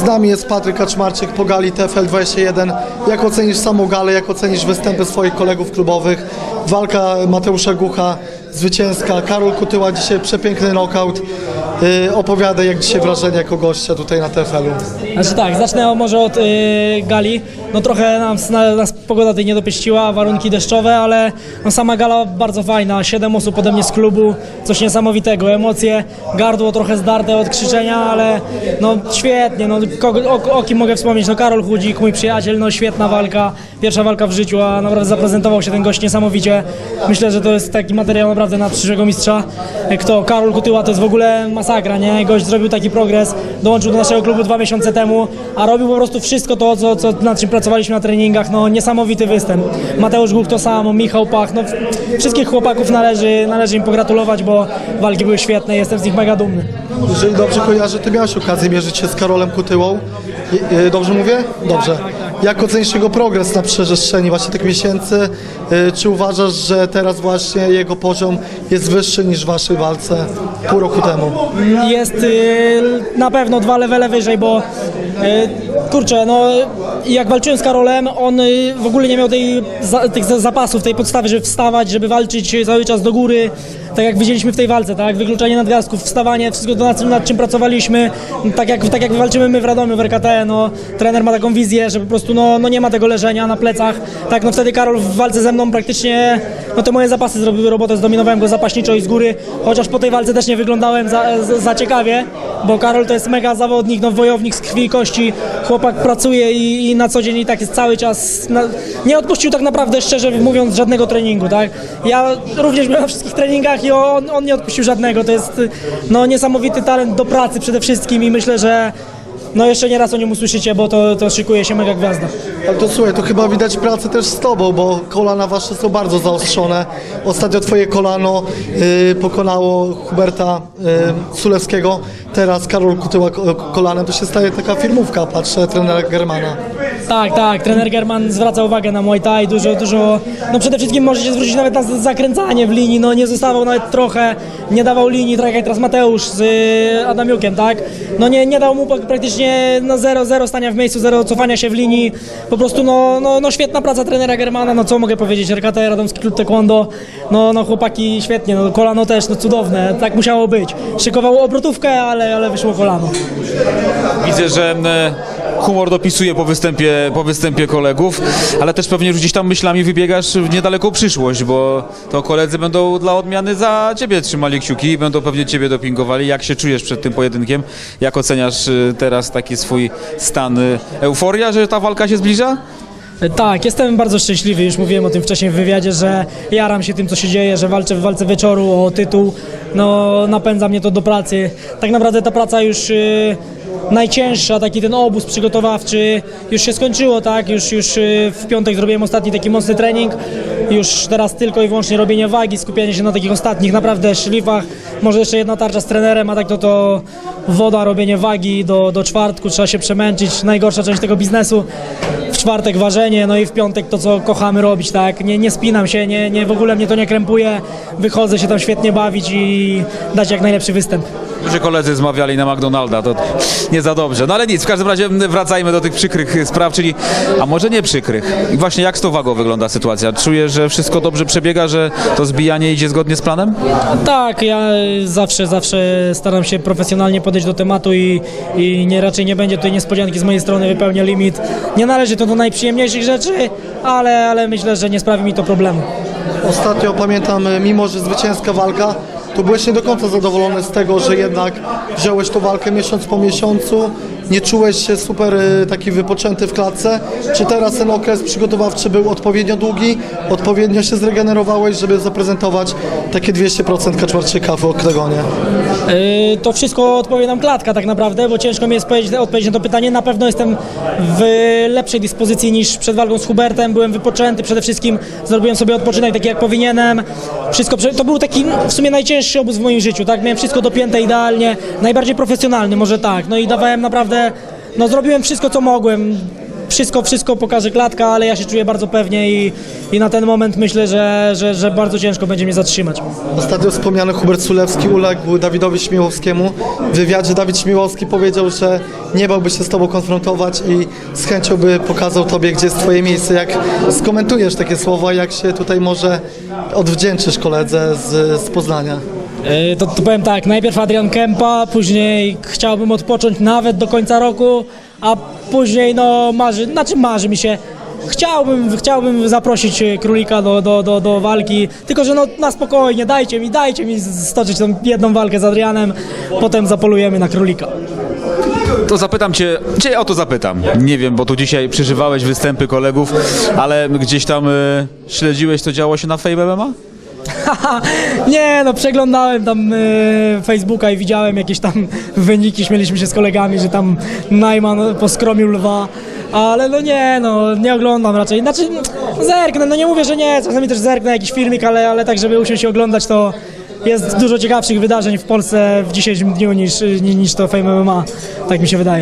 Z nami jest Patryk Kaczmarczyk po gali TFL 21. Jak ocenisz samą galę, jak ocenisz występy swoich kolegów klubowych? Walka Mateusza Gucha, zwycięska. Karol Kutyła dzisiaj przepiękny knockout. Yy, opowiadaj jak dzisiaj wrażenie jako gościa tutaj na TFL-u. Znaczy tak, zacznę może od y, gali. No trochę nas, na, nas pogoda tutaj nie dopieściła, warunki deszczowe, ale no, sama gala bardzo fajna. Siedem osób ode mnie z klubu, coś niesamowitego. Emocje, gardło trochę zdarte od krzyczenia, ale no świetnie. No, kogo, o, o kim mogę wspomnieć? No Karol Chudzik, mój przyjaciel, no świetna walka. Pierwsza walka w życiu, a naprawdę zaprezentował się ten gość niesamowicie. Myślę, że to jest taki materiał naprawdę na przyszłego mistrza. Kto? Karol Kutyła to jest w ogóle masakra, nie? Gość zrobił taki progres, dołączył do naszego klubu dwa miesiące temu, a robił po prostu wszystko to, co, co nad czym pracowaliśmy na treningach. No niesamowity występ. Mateusz Głuch to samo, Michał Pach, no wszystkich chłopaków należy, należy im pogratulować, bo walki były świetne, jestem z nich mega dumny. Jeżeli dobrze kojarzę, ty miałeś okazję mierzyć się z Karolem Kutyłą. Dobrze mówię? Dobrze. Jak ocenisz jego progres na przestrzeni właśnie tych miesięcy? Yy, Czy uważasz, że teraz właśnie jego poziom jest wyższy niż w waszej walce pół roku temu? Jest y, na pewno dwa levele wyżej, bo y, kurczę, no jak walczyłem z Karolem, on y, w ogóle nie miał tej, za, tych za- zapasów, tej podstawy, żeby wstawać, żeby walczyć cały czas do góry, tak jak widzieliśmy w tej walce, tak, wykluczanie nadgarstków, wstawanie, wszystko to nad, nad czym pracowaliśmy, tak jak, tak jak walczymy my w Radomiu, w RKT, no trener ma taką wizję, że po prostu no, no nie ma tego leżenia na plecach, tak, no wtedy Karol w walce ze mną praktycznie, no te moje zapasy zrobiły robotę, zdominowałem go zapaśniczo i z góry, chociaż po tej walce też nie wyglądałem za, za, za ciekawie, bo Karol to jest mega zawodnik, no wojownik z krwi i kości, chłopak pracuje i, i na co dzień i tak jest cały czas, na, nie odpuścił tak naprawdę szczerze mówiąc żadnego treningu, tak, ja również byłem na wszystkich treningach i on, on nie odpuścił żadnego, to jest no niesamowity talent do pracy przede wszystkim i myślę, że no jeszcze nie raz o nim usłyszycie, bo to, to szykuje się mega gwiazda. Ale to słuchaj, to chyba widać pracę też z tobą, bo kolana wasze są bardzo zaostrzone. Ostatnio twoje kolano y, pokonało Huberta y, Sulewskiego, teraz Karol Kutyła ko- kolanem, to się staje taka firmówka, patrzę, trenera Germana. Tak, tak, trener German zwraca uwagę na Muay Thai, dużo, dużo, no przede wszystkim możecie zwrócić nawet na zakręcanie w linii, no nie zostawał nawet trochę, nie dawał linii, tak jak teraz Mateusz z y, Adamiukiem, tak, no nie, nie dał mu praktycznie no zero, zero stania w miejscu, zero cofania się w linii, po prostu no, no, no świetna praca trenera Germana, no co mogę powiedzieć, RKT, Radomski Klub Taekwondo, no, no chłopaki świetnie, no kolano też, no cudowne, tak musiało być, szykowało obrotówkę, ale, ale wyszło kolano. Widzę, że e, humor dopisuje po występie, po występie kolegów, ale też pewnie już gdzieś tam myślami wybiegasz w niedaleką przyszłość, bo to koledzy będą dla odmiany za ciebie trzymali kciuki i będą pewnie ciebie dopingowali. Jak się czujesz przed tym pojedynkiem? Jak oceniasz e, teraz taki swój stan? e, Euforia, że ta walka się zbliża? Tak, jestem bardzo szczęśliwy, już mówiłem o tym wcześniej w wywiadzie, że jaram się tym, co się dzieje, że walczę w walce wieczoru o tytuł, no napędza mnie to do pracy. Tak naprawdę ta praca już y, najcięższa, taki ten obóz przygotowawczy. Już się skończyło, tak, już, już y, w piątek zrobiłem ostatni taki mocny trening, już teraz tylko i wyłącznie robienie wagi, skupianie się na takich ostatnich naprawdę szlifach, może jeszcze jedna tarcza z trenerem, a tak to to woda, robienie wagi do, do czwartku, trzeba się przemęczyć, najgorsza część tego biznesu w czwartek ważenie, no i w piątek to, co kochamy robić, tak? Nie, nie spinam się, nie, nie, w ogóle mnie to nie krępuje, wychodzę się tam świetnie bawić i dać jak najlepszy występ. Że koledzy zmawiali na McDonalda, to nie za dobrze. No ale nic, w każdym razie wracajmy do tych przykrych spraw, czyli, a może nie przykrych. Właśnie jak z tą wagą wygląda sytuacja? Czujesz, że wszystko dobrze przebiega, że to zbijanie idzie zgodnie z planem? Tak, ja zawsze, zawsze staram się profesjonalnie podejść do tematu i, i nie, raczej nie będzie tutaj niespodzianki z mojej strony, wypełnię limit. Nie należy to do najprzyjemniejszych rzeczy, ale, ale myślę, że nie sprawi mi to problemu. Ostatnio pamiętam, y, mimo że zwycięska walka, to byłeś nie do końca zadowolony z tego, że jednak wziąłeś tą walkę miesiąc po miesiącu, nie czułeś się super y, taki wypoczęty w klatce. Czy teraz ten okres przygotowawczy był odpowiednio długi, odpowiednio się zregenerowałeś, żeby zaprezentować takie 200% kaczmarczyka w oktagonie? Yy, To wszystko odpowie nam klatka tak naprawdę, bo ciężko mi jest powiedzieć, odpowiedzieć na to pytanie. Na pewno jestem w lepszej dyspozycji niż przed walką z Hubertem. Byłem wypoczęty, przede wszystkim zrobiłem sobie odpoczynek taki jak powinienem. Wszystko, to był taki w sumie najcięższy obóz w moim życiu, tak? Miałem wszystko dopięte idealnie, najbardziej profesjonalny może tak. No i dawałem naprawdę, no zrobiłem wszystko co mogłem. wszystko, wszystko pokaże klatka, ale ja się czuję bardzo pewnie i, i na ten moment myślę, że, że, że bardzo ciężko będzie mnie zatrzymać. Ostatnio wspomniany Hubert Sulewski uległ Dawidowi Śmiłowskiemu. W wywiadzie Dawid Śmiłowski powiedział, że nie bałby się z tobą konfrontować i z chęcią by pokazał tobie, gdzie jest twoje miejsce. Jak skomentujesz takie słowa, jak się tutaj może odwdzięczysz koledze z, z Poznania? Yy, To, to powiem tak, najpierw Adrian Kempa, później chciałbym odpocząć nawet do końca roku, a później no marzy, znaczy marzy mi się, chciałbym, chciałbym zaprosić e, Królika do, do, do, do walki, tylko że no na spokojnie, dajcie mi, dajcie mi stoczyć tą jedną walkę z Adrianem, potem zapolujemy na Królika. To zapytam cię, cię o to zapytam. Nie wiem, bo tu dzisiaj przeżywałeś występy kolegów, ale gdzieś tam y, śledziłeś, co działo się na Fame MMA? Nie, no przeglądałem tam e, Facebooka i widziałem jakieś tam wyniki, śmieliśmy się z kolegami, że tam Najman poskromił lwa, ale no nie, no nie oglądam raczej, znaczy zerknę, no nie mówię, że nie, czasami też zerknę jakiś filmik, ale, ale tak, żeby usiąść i oglądać, to jest dużo ciekawszych wydarzeń w Polsce w dzisiejszym dniu niż, niż to Fame MMA, tak mi się wydaje.